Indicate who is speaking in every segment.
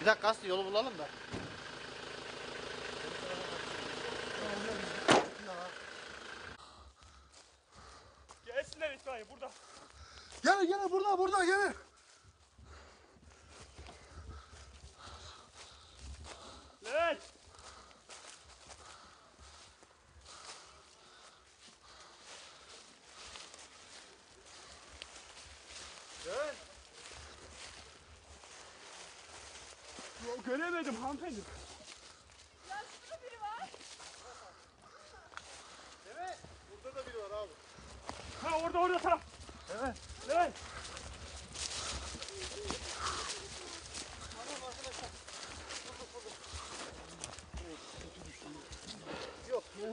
Speaker 1: Bir dakika Aslı yolu bulalım da.
Speaker 2: Gelsinler itfaiye burada.
Speaker 3: Gel gel burada burada gel.
Speaker 2: Levent.
Speaker 3: Gel.
Speaker 2: Ya göremedim hanımefendi.
Speaker 3: Evet. Burada da biri var abi.
Speaker 2: Ha orada orada tamam.
Speaker 3: Evet.
Speaker 2: Levent.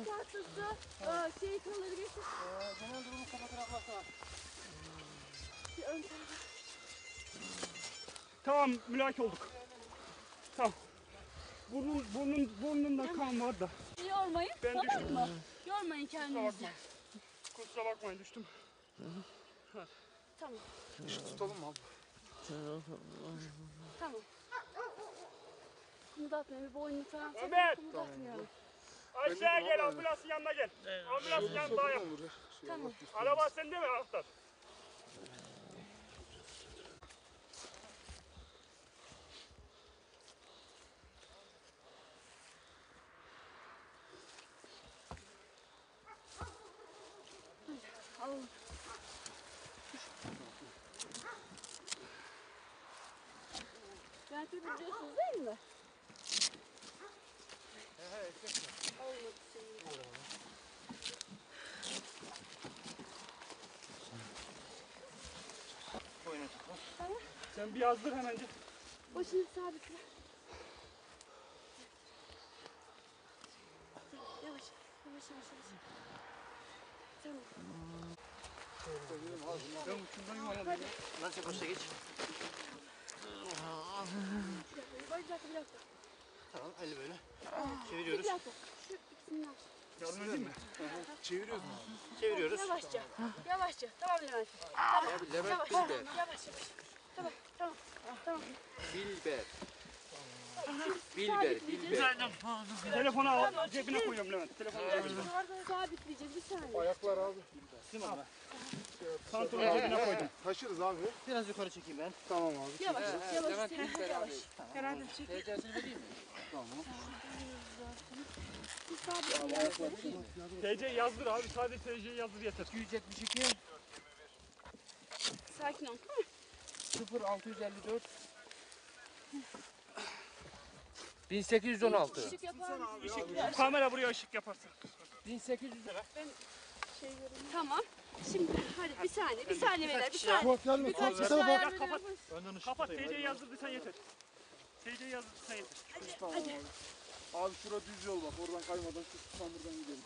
Speaker 4: Tahtası, aa, şey kolları getir.
Speaker 1: Genel durumu kapatarak baksana.
Speaker 4: Bir ön.
Speaker 2: Tamam mülak olduk. Tamam. Burnun, burnun, burnundan kan var da.
Speaker 4: Yormayın,
Speaker 2: Ben
Speaker 4: tamam
Speaker 2: düştüm.
Speaker 4: mı? Yormayın kendinizi.
Speaker 2: Kusura bakmayın düştüm.
Speaker 4: Tamam,
Speaker 3: Tutalım mı abi?
Speaker 4: tamam. Kımıldatmayın, bir boynunu falan
Speaker 2: Ömer!
Speaker 4: kımıldatmayalım.
Speaker 2: Aşağıya gel ambulansın yanına gel. Ambulansın yanına yap.
Speaker 4: Tamam.
Speaker 2: Araba sende mi anahtar?
Speaker 4: Al. Tabii biliyorsunuz değil mi? Olmadı senin.
Speaker 2: Sen bir yazdır hemen.
Speaker 4: Başını sabitle. Yavaş, yavaş, yavaş, yavaş. Tamam.
Speaker 2: Ben uçundayım ama.
Speaker 1: Nasıl koşta geç.
Speaker 4: Bir dakika, bir dakika.
Speaker 1: Tamam eli böyle.
Speaker 4: Bir
Speaker 1: Çeviriyoruz.
Speaker 4: dakika. Şu ikisini al.
Speaker 2: Yardım edeyim mi?
Speaker 3: Çeviriyoruz mu?
Speaker 1: Çeviriyoruz.
Speaker 4: Yavaşça, yavaşça. Tamam Levent.
Speaker 5: Abi Levent
Speaker 4: Yavaş,
Speaker 5: Bilber.
Speaker 4: yavaş, yavaş. Tamam, tamam, tamam.
Speaker 5: Bilber. Bilber, Bilber.
Speaker 2: Telefonu al, cebine koyuyorum Levent. Telefonu al.
Speaker 4: Sabitleyeceğiz bir saniye.
Speaker 3: Ayaklar abi.
Speaker 2: Pantolonu cebine koydum.
Speaker 3: Taşırız abi.
Speaker 1: Biraz yukarı çekeyim ben.
Speaker 3: Tamam abi.
Speaker 4: Yavaş, yavaş.
Speaker 5: Levent Bilber abi. TC'sini vereyim mi?
Speaker 4: Bir sabitle.
Speaker 2: TC yazdır abi. Sadece TC yazdır yeter.
Speaker 5: 272
Speaker 4: Sakin ol, tamam
Speaker 5: 0654 1816
Speaker 4: Işık yapar mısın?
Speaker 2: Kamera buraya ışık yaparsa.
Speaker 5: 1800 lira.
Speaker 4: Şey. Tamam. Şimdi hadi bir saniye, bir saniye beyler, bir saniye.
Speaker 3: Bak gelme.
Speaker 4: Birkaç kişi
Speaker 2: kapat.
Speaker 1: Önden ışık
Speaker 2: Kapat
Speaker 1: tutayım,
Speaker 2: TC
Speaker 1: hadi.
Speaker 2: yazdırdıysan yeter. TC yazdırdıysan yeter.
Speaker 3: Tamam abi. Abi şura düz yol bak. Oradan kaymadan şu buradan gidelim.